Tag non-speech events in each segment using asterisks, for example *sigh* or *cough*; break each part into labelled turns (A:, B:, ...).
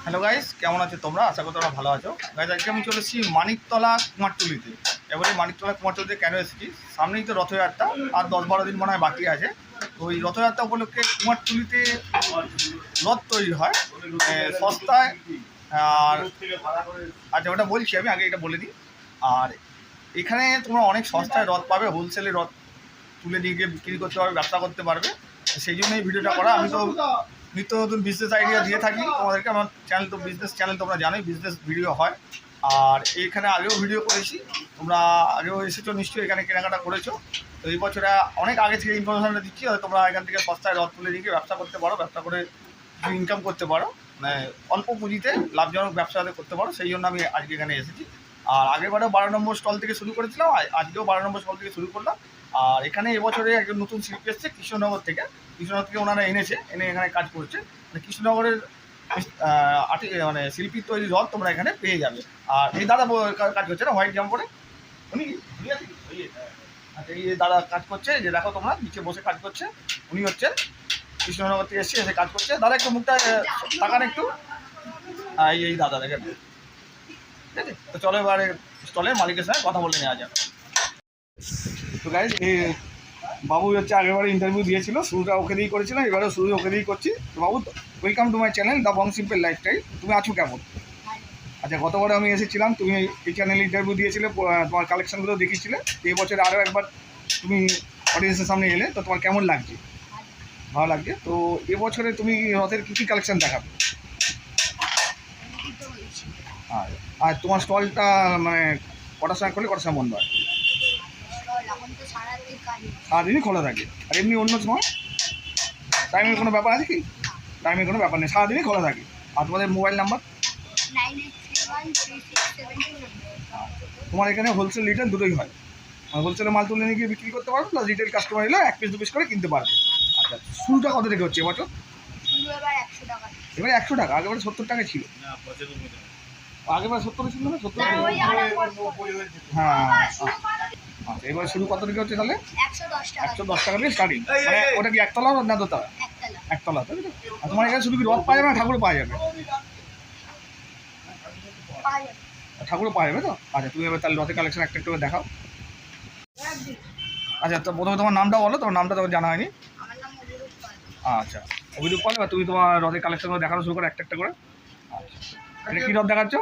A: Hello guys কেমন আছো তোমরা? আশা করি তোমরা ভালো আছো। গাইজ আজকে আমি চলে এসেছি মানিকতলা কুমারটুলিতে। এবারে মানিকতলা কুমারটুলিতে কেন এসেছি? সামনেই তো রথযাত্রা, আর দশ বারো দিন মনে হয় বাকি আছে। তো ওই রথযাত্রা উপলক্ষে কুমারটুলিতে রথ তৈরি হয় সস্তায়, আর আচ্ছা ওটা বলছি আমি, আগে এটা বলে দিই। আর এখানে তোমরা অনেক সস্তায় রথ পাবে হোলসেলে রথ তুলে নিয়ে গিয়ে বিক্রি করতে পারবে, ব্যবসা করতে পারবে। সেই জন্য এই ভিডিওটা করা। আমি তো নিত্য নতুন বিজনেস আইডিয়া দিয়ে থাকি। তোমাদেরকে আমার চ্যানেল তো বিজনেস চ্যানেল তোমরা জানোই বিজনেস ভিডিও হয়। আর এইখানে আগেও ভিডিও করেছি। তোমরা আগেও এসেছ নিশ্চয়ই, এখানে কেনাকাটা করেছ। তো এই বছরে অনেক আগে থেকে ইনফরমেশনটা দিচ্ছি, হয়তো তোমরা এখান থেকে সস্তায় রথ তুলে নিয়ে ব্যবসা করতে পারো, ব্যবসা করে ইনকাম করতে পারো। মানে অল্প পুঁজিতে লাভজনক ব্যবসা যাতে করতে পারো, সেই জন্য আমি আজকে এখানে এসেছি। আর আগেরবারেও বারো নম্বর স্টল থেকে শুরু করেছিলাম আজকেও বারো নম্বর স্টল থেকে শুরু করলাম। আর এখানে এবছরে একজন নতুন শিল্পী এসছে কৃষ্ণনগর থেকে। কৃষ্ণনগর থেকে ওনারা এনেছে, এনে এখানে কাজ করছে। মানে কৃষ্ণনগরের মানে শিল্পীর তৈরি রথ তোমরা এখানে পেয়ে যাবে। আর এই দাদা কাজ করছে না, হোয়াইট জাম্প করে উনি। আচ্ছা এই দাদা কাজ করছে যে দেখো তোমরা, নিচে বসে কাজ করছে। উনি হচ্ছেন, কৃষ্ণনগর থেকে এসে এসে কাজ করছে। দাদা, একটু মুখটা তাকান একটু। এই এই দাদা, দেখেন। ঠিক আছে? তো চলো এবারে স্টলের মালিকের সঙ্গে কথা বলে নেওয়া যাক। তো এই বাবু হচ্ছে আগেরবারে ইন্টারভিউ দিয়েছিল, শুরুটা ওকে দিয়েই করেছিলাম, এবারেও শুরু ওকে দিয়েই করছি। তো বাবু welcome to my channel the bong simple lifestyle তুমি আছো কেমন? আচ্ছা গতবারে আমি এসেছিলাম, তুমি এই চ্যানেলে ইন্টারভিউ দিয়েছিলে তোমার কালেকশনগুলো দেখিয়েছিলে। এই বছর আরও একবার তুমি অডিয়েন্সের সামনে এলে, তো তোমার কেমন লাগছে? ভালো লাগছে। তো এবছরে তুমি রথের কী কী কালেকশন দেখাবে? আর আর তোমার স্টলটা মানে কটার সময় করলে কটার সময় বন্ধ হয়?
B: কাজ
A: সারাদিনই খোলা থাকে। আর এমনি অন্য সময় টাইমের কোনো ব্যাপার আছে কি? টাইমের কোনো ব্যাপার নেই সারাদিনই খোলা থাকে। আর তোমাদের মোবাইল নাম্বার তোমার এখানে হোলসেল রিটেল দুটোই হয়। মানে হোলসেলে মাল তুলে নিয়ে গিয়ে বিক্রি করতে পারবে প্লাস রিটেল কাস্টমার এলে এক পিস দু পিস করে কিনতে পারবে। আচ্ছা শুরুটা কত থেকে হচ্ছে এবছর?
B: শুরু এবার একশো টাকা।
A: এবারে একশো টাকা আগেবারে সত্তর টাকা ছিল। আগেবার সত্তর ছিল না? সত্তর হ্যাঁ আচ্ছা এবার শুরু কত থেকে হচ্ছে তাহলে?
B: একশো দশ টাকা।
A: একশো দশ টাকা দিয়ে স্টার্টিং মানে ওটা কি একতলা না দোতলা?
B: একতলা।
A: তাই তো? আর তোমার এখানে শুধু কি রথ পাওয়া যাবে না ঠাকুরও পাওয়া যাবে? ঠাকুরও পাওয়া যাবে তো? আচ্ছা তুমি এবার তাহলে রথের কালেকশন একটা একটু করে দেখাও। আচ্ছা তো প্রথমে তোমার নামটা বলো তোমার নামটা তোমার জানা হয়নি? আচ্ছা অভিযোগ পাল তুমি তোমার রথের কালেকশনগুলো দেখানো শুরু করো একটা একটা করে। আচ্ছা এটা কী রথ দেখাচ্ছ?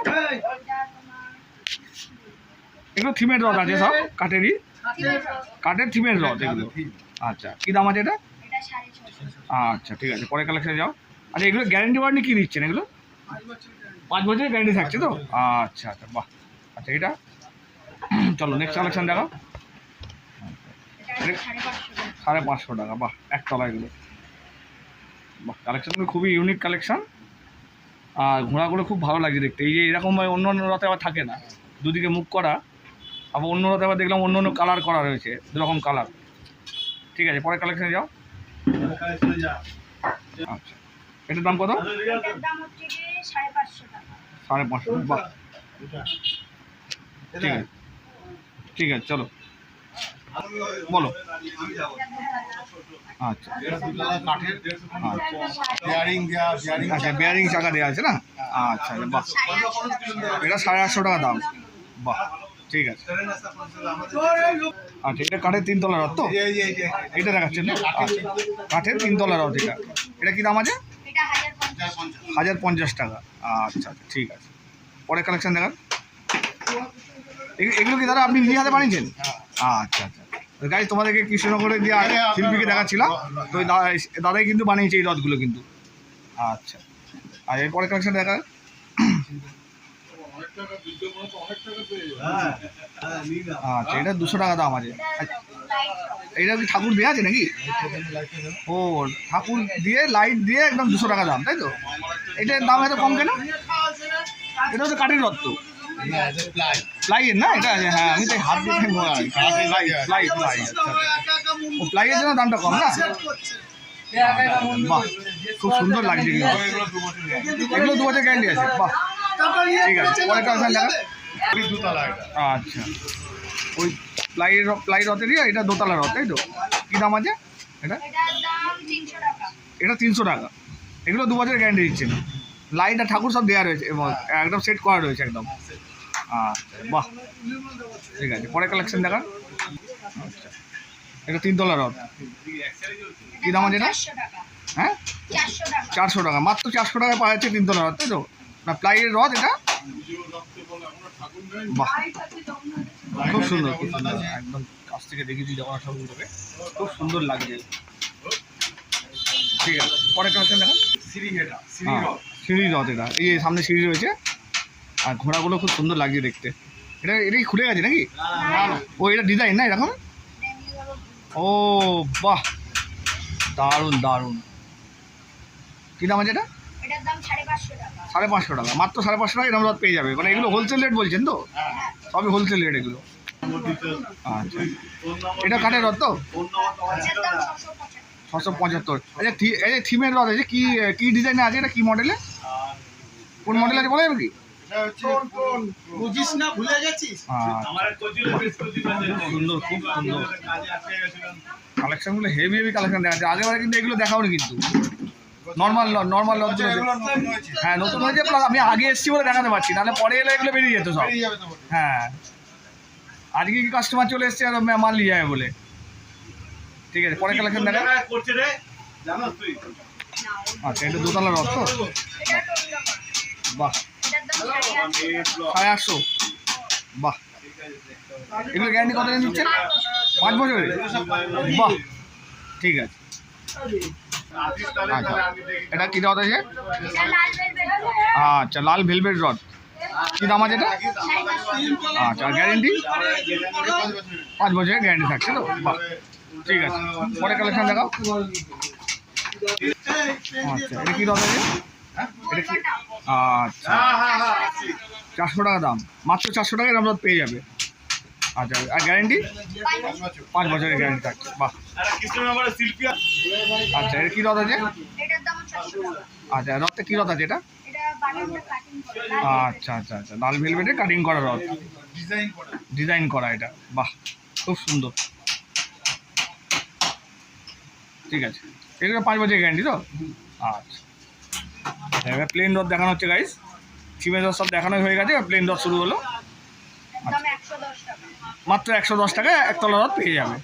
A: এগুলো থিমের রথ আছে সব কাঠেরই? কাঠের থিমের রথ এগুলো। আচ্ছা কী দাম আছে এটা? আচ্ছা ঠিক আছে পরে কালেকশনে যাও। আচ্ছা এগুলো গ্যারেন্টি ওয়ারেন্টি কী দিচ্ছেন এগুলো? পাঁচ বছরের গ্যারেন্টি থাকছে তো? আচ্ছা আচ্ছা বাহ। আচ্ছা এটা? *clears throat* চলো নেক্সট কালেকশন দেখাও।
B: এটা সাড়ে পাঁচশো টাকা।
A: সাড়ে পাঁচশো টাকা বাহ একতলা এগুলো। বাহ কালেকশনগুলো খুবই ইউনিক কালেকশন আর ঘোড়াগুলো খুব ভালো লাগছে দেখতে। এই যে এরকমভাবে অন্য অন্য রথে আবার থাকে না। দুদিকে মুখ করা। আবার অন্য রথে আবার দেখলাম অন্য অন্য কালার করা রয়েছে দুরকম কালার ঠিক আছে পরে কালেকশনে যাও। আচ্ছা। এটার দাম কত?
B: সাড়ে পাঁচশো
A: বাহ। ঠিক আছে। ঠিক আছে চলো। বলো। আচ্ছা। আচ্ছা বেয়ারিং চাকা দেওয়া আছে না? আচ্ছা আচ্ছা, বাহ। এটা সাড়ে আটশো টাকা দাম। বাহ। ঠিক আছে। আচ্ছা এটা কাঠের তিনতলা রথ তো? এটা দেখাচ্ছেন না? আচ্ছা। কাঠের তিনতলা রথ এটা। এটা কি দাম আছে?
B: হাজার পঞ্চাশ।
A: টাকা। আচ্ছা আচ্ছা ঠিক আছে। পরে কালেকশন দেখান। এগুলো- এগুলো কি দাদা আপনি নিজে হাতে বানিয়েছেন? আচ্ছা আচ্ছা। গাড়ি তোমাদেরকে কৃষ্ণনগরে দিয়ে শিল্পীকে দেখাচ্ছিলাম তো দাদাই কিন্তু বানিয়েছে এই রথগুলো কিন্তু। আচ্ছা। আর এরপরে কালেকশন দেখা আচ্ছা এটা দুশো টাকা দাম আছে। এটা কি ঠাকুর দেওয়া আছে নাকি? ও ঠাকুর দিয়ে লাইট দিয়ে একদম দুশো টাকা দাম তাই তো? এটার দাম এত কম কেন? এটা হচ্ছে কাঠের রথ তো প্লাইয়ের না? এটা হ্যাঁ আমি তাই হাত দিয়ে প্লাই প্লাই প্লাই ও প্লাইয়ের জন্য দামটা কম না? বাহ খুব সুন্দর লাগছে কিন্তু। এগুলো দু বছর গ্যারান্টি আছে বাহ। ঠিক আছে। পরে কালেকশন দেখা। আচ্ছা। ওই প্লাইয়ের প্লাই রথেরই এটা দোতলা রথ তাই তো? কী দাম আছে? এটা? এটা তিনশো টাকা। এগুলো দু বছরের গ্যারান্টি দিচ্ছে না। লাইট আর ঠাকুর সব দেওয়া রয়েছে এবং একদম সেট করা রয়েছে একদম। আচ্ছা বাহ। ঠিক আছে পরে কালেকশন দেখান। আচ্ছা। এটা তিনতলা রথ। কি দাম আছে এটা?
B: চারশো টাকা।
A: হ্যাঁ?
B: চারশো টাকা।
A: চারশো টাকা। মাত্র চারশো টাকায় পাওয়া যাচ্ছে তিনতলা রথ তাই তো? না প্লাইয়ের রথ এটা? বাহ খুব সুন্দর খুব সুন্দর একদম কাছ থেকে দেখেছি জগন্নাথ ঠাকুরগুলোকে খুব সুন্দর লাগছে। ঠিক আছে পরে কালেকশন দেখান হ্যাঁ, সিঁড়ি রথ এটা। এই সামনে সিঁড়ি রয়েছে আর ঘোড়াগুলো খুব সুন্দর লাগছে দেখতে। এটা এটাই খুলে গেছে নাকি? ও এটা ডিজাইন না এরকম? ও বাহ দারুণ দারুণ। কী দাম আছে এটা?
B: এটার দাম সাড়ে পাঁচশো টাকা।
A: সাড়ে পাঁচশো টাকা মাত্র সাড়ে পাঁচশো টাকা এরকম রথ পেয়ে যাবে। মানে এগুলো হোলসেল রেট বলছেন তো? সবই হোলসেল রেট এগুলো। আচ্ছা। এটা কাঠের রথ তো?
B: ছশো পঁচাত্তর।
A: আচ্ছা এই যে থিমের রথ আছে কি কি ডিজাইনে আছে এটা কি মডেলে কোন মডেল আছে বলা যাবে কি? কালেকশনগুলো হেভি হেভি কালেকশন দেখা যাচ্ছে আগেবারে কিন্তু এগুলো দেখাও কিন্তু। নর্মাল নর্মাল লজগুলো হ্যাঁ নতুন হয়েছে প্লাস আমি আগে এসেছি বলে দেখাতে পারছি নাহলে পরে এলে এগুলো বেরিয়ে যেত সব। হ্যাঁ। আজকে কি কাস্টমার চলে এসছে আর মাল নিয়ে যাবে বলে? ঠিক আছে পরে কালেকশন দেখা।
C: করছে রে জানোস তুই?
A: আচ্ছা এটা দোতলা রথ তো? বাহ।
B: সাড়ে আটশো?
A: বাহ। এগুলো গ্যারান্টি কত দিন দিচ্ছেন পাঁচ বছরের? বাহ। ঠিক আছে। আচ্ছা। এটা কী রথ আছে?
B: এটা লাল ভেলভেট
A: আচ্ছা লাল ভেলভেট রথ। কী দাম আছে এটা? আচ্ছা গ্যারেন্টি পাঁচ বছরের গ্যারেন্টি থাকছে তো? বাহ ঠিক আছে। পরে কালেকশন দেখাও। আচ্ছা এটা কী রথ আছে? আচ্ছা। চারশো টাকা দাম। মাত্র চারশো টাকায় দাম রথ পেয়ে যাবে। আচ্ছা আর গ্যারেন্টি পাঁচ বছরের গ্যারেন্টি থাকছে। বাহ। আচ্ছা এটা কী রথ আছে? আচ্ছা রথটা কী রথ আছে এটা?
B: এটা বাটনটা কাটিং করে।
A: আচ্ছা আচ্ছা আচ্ছা লাল ভেলভেটে কাটিং করা রথ।
C: ডিজাইন করা।
A: ডিজাইন করা এটা। বাহ খুব সুন্দর। ঠিক আছে। এগুলো পাঁচ গ্যারান্টি তো? আচ্ছা। এবার প্লেন রথ দেখানো হচ্ছে গাইস সিমেন্ট রথ সব দেখানো হয়ে গেছে প্লেন রথ শুরু হলো।
B: এর দাম একশো দশ টাকা।
A: মাত্র একশো দশ টাকায় একতলা রথ পেয়ে যাবে।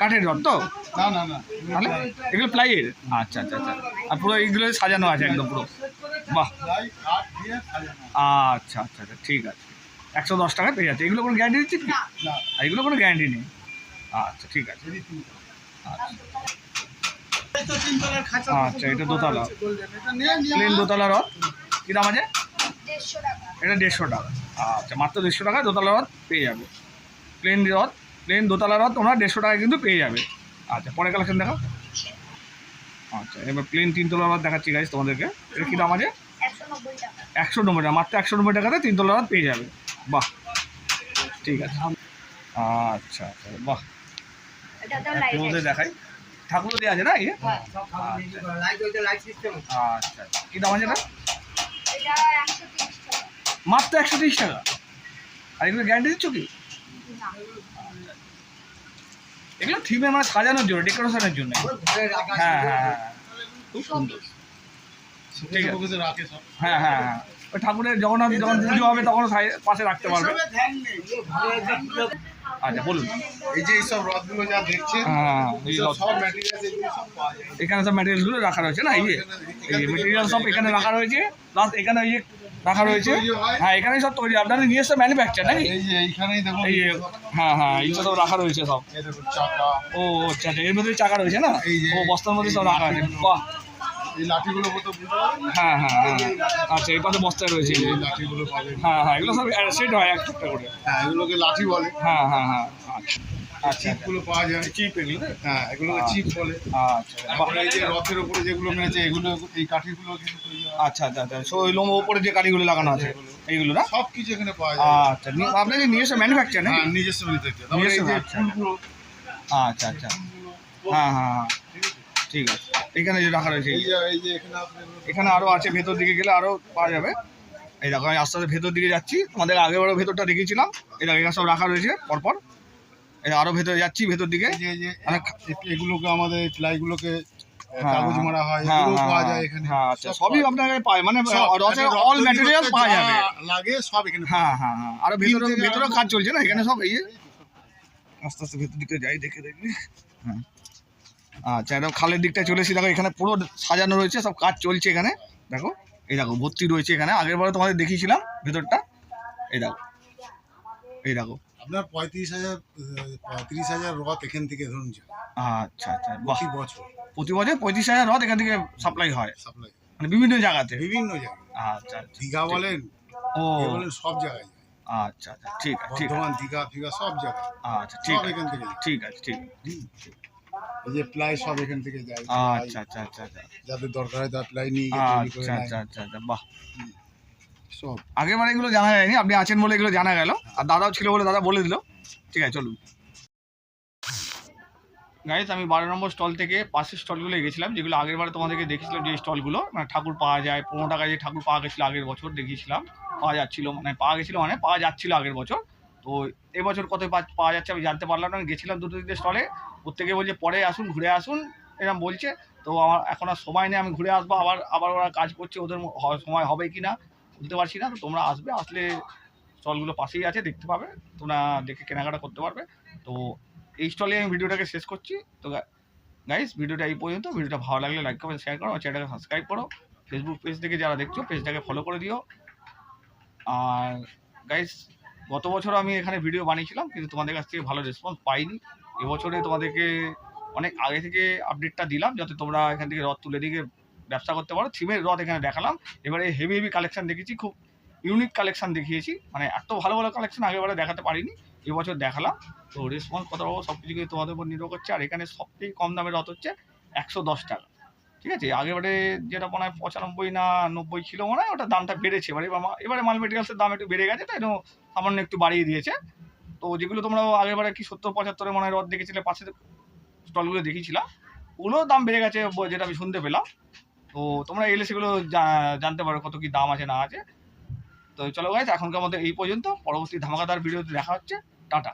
A: কাঠের রথ তো?
C: না না না।
A: তাহলে এগুলো প্লাইয়ের? আচ্ছা আচ্ছা আচ্ছা। আর পুরো এইগুলো সাজানো আছে একদম পুরো। বাহ। আচ্ছা আচ্ছা আচ্ছা ঠিক আছে। একশো দশ টাকায় পেয়ে যাচ্ছে। এগুলো কোনো গ্যারান্টি দিচ্ছে কি
B: না।
C: না
A: আর এগুলো কোনো গ্যারান্টি নেই? আচ্ছা ঠিক আছে। আচ্ছা। আচ্ছা, এটা দোতলা। প্লেন দোতলা রথ কী দাম আছে? এটা দেড়শো টাকা। আচ্ছা মাত্র দেড়শো টাকায় দোতলা রথ পেয়ে যাবে। প্লেন রথ প্লেন দোতলা রথ তোমরা দেড়শো টাকায় কিন্তু পেয়ে যাবে। আচ্ছা পরে কালেকশন দেখো আচ্ছা এবার প্লেন তিনতলা রথ দেখাচ্ছি গাইজ তোমাদেরকে। এটা কী দাম আছে?
B: একশো নব্বই টাকা
A: মাত্র একশো নব্বই টাকাতে তিনতলা রথ পেয়ে যাবে। বাহ ঠিক আছে। আচ্ছা আচ্ছা বাহ। ঠাকুরদের দেখাই। ঠাকুরও দেওয়া আছে না ইয়ে আচ্ছা আচ্ছা কী দাম আছে এটা?
B: টাকা।
A: মাত্র একশো তিরিশ টাকা। আর এগুলো গ্যারান্টি দিচ্ছ কি? এগুলো থিমে মানে সাজানোর জন্য ডেকোরেশনের জন্য। হ্যাঁ হ্যাঁ হ্যাঁ। খুব সুন্দর। ঠিক আছে। হ্যাঁ হ্যাঁ হ্যাঁ। ওই ঠাকুরের যখন যখন পুজো হবে তখন সাই- পাশে রাখতে পারবে। আচ্ছা বলুন।
C: এই যে এইসব রথগুলো যা দেখছেন
A: হ্যাঁ
C: পাওয়া যায়।
A: এখানে সব ম্যাটেরিয়ালসগুলো রাখা রয়েছে না? এই যে এই মেটেরিয়াল সব এখানে রাখা রয়েছে। প্লাস এখানে এই যে রাখা রয়েছে। হ্যাঁ। এখানেই সব তৈরি। আপনাদের নিজস্ব ম্যানুফ্যাকচার নাকি?
C: এই যে এইখানেই দেখুন।
A: এই হ্যাঁ হ্যাঁ এইগুলো সব রাখা রয়েছে সব। ও আচ্ছা আচ্ছা এর মধ্যে চাকা রয়েছে না? ও বস্তার মধ্যে সব রাখা আছে। বাহ।
C: এই লাঠিগুলো পারবেন?
A: হ্যাঁ হ্যাঁ হ্যাঁ আচ্ছা এই পাশে বস্তায় রয়েছে। এই
C: লাঠিগুলো
A: হ্যাঁ হ্যাঁ এগুলো সব সেট হয় এক একটা করে।
C: হ্যাঁ এগুলোকে লাঠি বলে।
A: হ্যাঁ হ্যাঁ হ্যাঁ আচ্ছা।
C: চিপগুলো পাওয়া যায়
A: চিপ এগুলো
C: হ্যাঁ এগুলোকে চিপ বলে।
A: আচ্ছা
C: রথের উপরে যেগুলো মেরেছে এগুলো এই কাঠিগুলো।
A: আচ্ছা আচ্ছা আচ্ছা। সো ওই লোম যে কাঠিগুলো লাগানো আছে এইগুলো না?
C: সব কিছু এখানে পাওয়া যায়।
A: আচ্ছা আপনাদের নিজস্ব ম্যানুফ্যাকচার না
C: হ্যাঁ নিজস্ব
A: আচ্ছা। আচ্ছা আচ্ছা। হ্যাঁ হ্যাঁ হ্যাঁ। ঠিক আছে? এখানে যে রাখা রয়েছে।
C: এই যে এখানে
A: আরও আছে ভেতর দিকে গেলে আরও পাওয়া যাবে। এই দেখো আমি আস্তে আস্তে ভেতর দিকে যাচ্ছি। তোমাদের আগেবারও ভেতরটা দেখিয়েছিলাম এই দেখো এখানে সব রাখা রয়েছে পরপর। আরও ভেতরে যাচ্ছি ভেতর দিকে। অনেক-
C: এগুলোকে আমাদের প্লাইগুলোকে
A: হ্যাঁ,
C: কাগজ মারা হয়
A: হ্যাঁ
C: এগুলো
A: হ্যাঁ
C: পাওয়া যায় এখানে।
A: হ্যাঁ আচ্ছা সবই
C: পাওয়া
A: আপনার কাছে পায় মানে অল ম্যাটেরিয়াল পাওয়া যাবে।
C: লাগে সব এখানে
A: হ্যাঁ হ্যাঁ হ্যাঁ। আর ভেতরে
C: থেকে
A: ভেতরে কাজ চলছে না? এখানে সব এই আস্তে আস্তে ভেতর দিকে যাই দেখে দেখবি হ্যাঁ। আচ্ছা একদম খালের দিকটা চলে এসেছি দেখো এখানে পুরো সাজানো রয়েছে সব কাজ চলছে এখানে। দেখো এই দেখো ভর্তি রয়েছে এখানে। আগের বারে তোমাদের দেখিয়েছিলাম ভেতরটা। এই দেখো এই দেখো।
C: আপনার পঁয়ত্রিশ হাজার পঁয়ত্রিশ হাজার রথ এখান থেকে ধরুন যায়
A: আচ্ছা আচ্ছা
C: প্রতি বছর।
A: প্রতি বছর পঁয়ত্রিশ হাজার রথ এখান থেকে সাপ্লাই হয়?
C: সাপ্লাই
A: মানে বিভিন্ন জায়গাতে?
C: বিভিন্ন জায়গায়
A: আচ্ছা আচ্ছা
C: দীঘা বলেন
A: ও।
C: বলেন সব জায়গায়
A: আচ্ছা আচ্ছা ঠিক আছে ঠিক আছে।
C: বর্ধমান দীঘা ফিঘা সব জায়গায়।
A: আচ্ছা ঠিক আছে
C: এখান থেকে
A: ঠিক আছে ঠিক।
C: এই যে প্লাই সব এখান থেকে যায়।
A: আচ্ছা আচ্ছা আচ্ছা আচ্ছা।
C: যাদের দরকার হয় তার প্লাই নিয়ে
A: আচ্ছা আচ্ছা আচ্ছা আচ্ছা বাহ।
C: সব
A: আগেরবার এগুলো জানা যায়নি, আপনি আছেন বলে এগুলো জানা গেল। আর দাদাও ছিল বলে দাদা বলে দিল। ঠিক আছে, চলুন। গাইজ আমি বারো নম্বর স্টল থেকে পাশের স্টলগুলো গেছিলাম, যেগুলো আগের বারে তোমাদেরকে দেখেছিলাম যে স্টলগুলো মানে ঠাকুর পাওয়া যায়, পনেরো টাকায় যে ঠাকুর পাওয়া গেছিল আগের বছর, দেখিয়েছিলাম। পাওয়া যাচ্ছিল মানে পাওয়া গেছিল মানে পাওয়া যাচ্ছিল আগের বছর। তো এবছর কত পাওয়া যাচ্ছে আমি জানতে পারলাম না গেছিলাম দুটো তিনটে স্টলে প্রত্যেকে বলছে, পরে আসুন, ঘুরে আসুন এরকম বলছে। তো আমার, এখন আর সময় নেই, আমি ঘুরে আসব, আবার আবার ওরা কাজ করছে, ওদের সময় হবে কি না বলতে পারছি না, তো তোমরা আসবে, আসলে স্টলগুলো পাশেই আছে, দেখতে পাবে, তোমরা দেখে কেনাকাটা করতে পারবে। তো এই স্টলে আমি ভিডিওটাকে শেষ করছি। তো গাইস ভিডিওটা এই পর্যন্ত। ভিডিওটা ভালো লাগলে লাইক কমেন্ট শেয়ার করো চ্যানেলটাকে সাবস্ক্রাইব করো। ফেসবুক পেজ থেকে যারা দেখছ পেজটাকে ফলো করে দিও। আর গাইস গত বছর আমি এখানে ভিডিও বানিয়েছিলাম, কিন্তু তোমাদের কাছ থেকে ভালো রেসপন্স পাইনি। এবছরে তোমাদেরকে অনেক আগে থেকে আপডেটটা দিলাম, যাতে তোমরা এখান থেকে রথ তুলে দিকে ব্যবসা করতে পারো। থিমের রথ এখানে দেখালাম। এবারে হেভি হেভি কালেকশন দেখেছি, খুব ইউনিক কালেকশন দেখিয়েছি। মানে এত ভালো ভালো কালেকশন আগেবারে দেখাতে পারিনি, এবছর দেখালাম। তো রেসপন্স কত পাবো সব কিছু কিন্তু তোমাদের উপর নির্ভর করছে। আর এখানে সবথেকে কম দামের রথ হচ্ছে একশো দশ টাকা। ঠিক আছে? আগেবারে যেটা মনে হয় পঁচানব্বই না নব্বই ছিল মনে হয়, ওটা দামটা বেড়েছে। এবারে এবারে মাল মেটেরিয়ালসের দাম একটু বেড়ে গেছে তাই সামান্য একটু বাড়িয়ে দিয়েছে। তো যেগুলো তোমরা আগেবারে কি সত্তর পঁচাত্তরে মনে হয় রথ দেখেছিলে পাশে স্টলগুলো দেখিয়েছিলাম ওগুলোর দাম বেড়ে গেছে, যেটা আমি শুনতে পেলাম। তো তোমরা এলে সেগুলো জানতে পারো কত কি দাম আছে, না আছে। তো চলো গাইজ এখনকার মধ্যে এই পর্যন্ত। পরবর্তী ধামাকাদার ভিডিওতে দেখা হচ্ছে। টাটা।